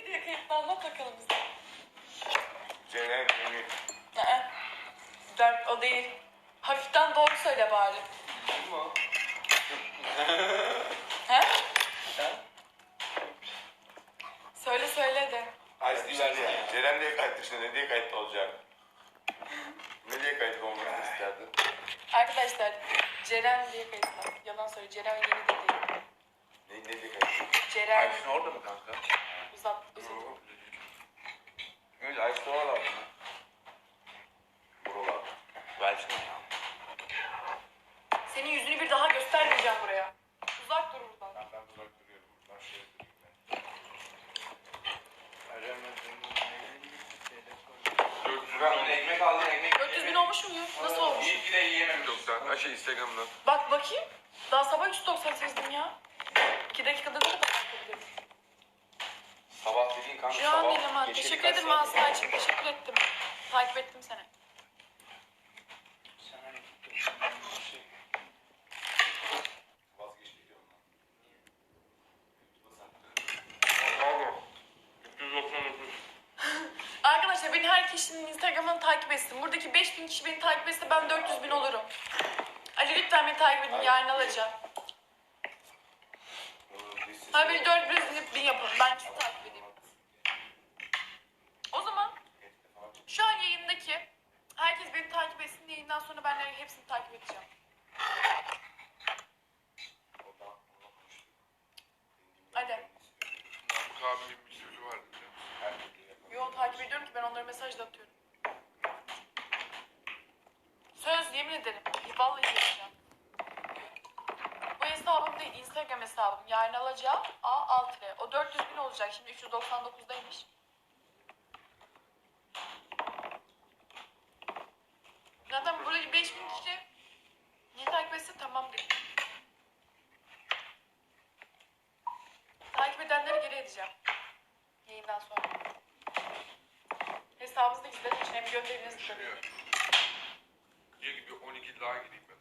gidiyor kayıtlı anlat bakalım bize. Ceren yeni. Aa, Dört o değil. Hafiften doğru söyle bari. Kim o? He? Söyle söyle de. Ice ver ya. Ceren diye kayıt dışında ne diye kayıtlı olacak? Ne diye kayıtlı olmak isterdin? Arkadaşlar Ceren diye kayıtlı. Yalan söyle Ceren yeni de değil. Ne, ne diye kayıtlı? Ceren Ayşin orada mı kanka? Buralar. Versene ya. Senin yüzünü bir daha göstermeyeceğim buraya. Uzak dur buradan. Ben, ben uzak duruyorum. Ben şöyle durayım Şuradan ekmek aldın ekmek. 400 bin olmuş mu? Nasıl olmuş? İyi ki de yiyememiş. Ha şey Instagram'dan. Bak bakayım. Daha sabah 398'dim ya. 2 dakikada ne kadar bakabilirim? Sabah dediğin kanka Şu an sabah. değilim ha. geçeli Teşekkür ederim? Aslı'cığım. Teşekkür ettim. Takip ettim seni. Arkadaşlar beni herkes şimdi Instagram'dan takip etsin. Buradaki 5000 kişi beni takip etse ben 400 bin olurum. Ali lütfen beni takip edin. Yarın alacağım. Hayır beni 400 bin yapın. Ben sizi takip Yayından sonra ben hepsini takip edeceğim. Hadi. Namık abinin bir sözü vardı biliyor musun? Takip ediyorum ki ben onlara mesaj da atıyorum. Söz yemin ederim. Vallahi yapacağım. Bu hesabım değil Instagram hesabım. Yarın alacağım A alt. O 400 bin olacak. Şimdi 399'daymış. Burada 5000 kişi niye takip etse tamam dedim. Takip edenleri geri edeceğim. Yayından sonra. Hesabınızda gizledim için hem gönderiniz de Düşünüyor. Diyor ki bir 12 daha gideyim ben.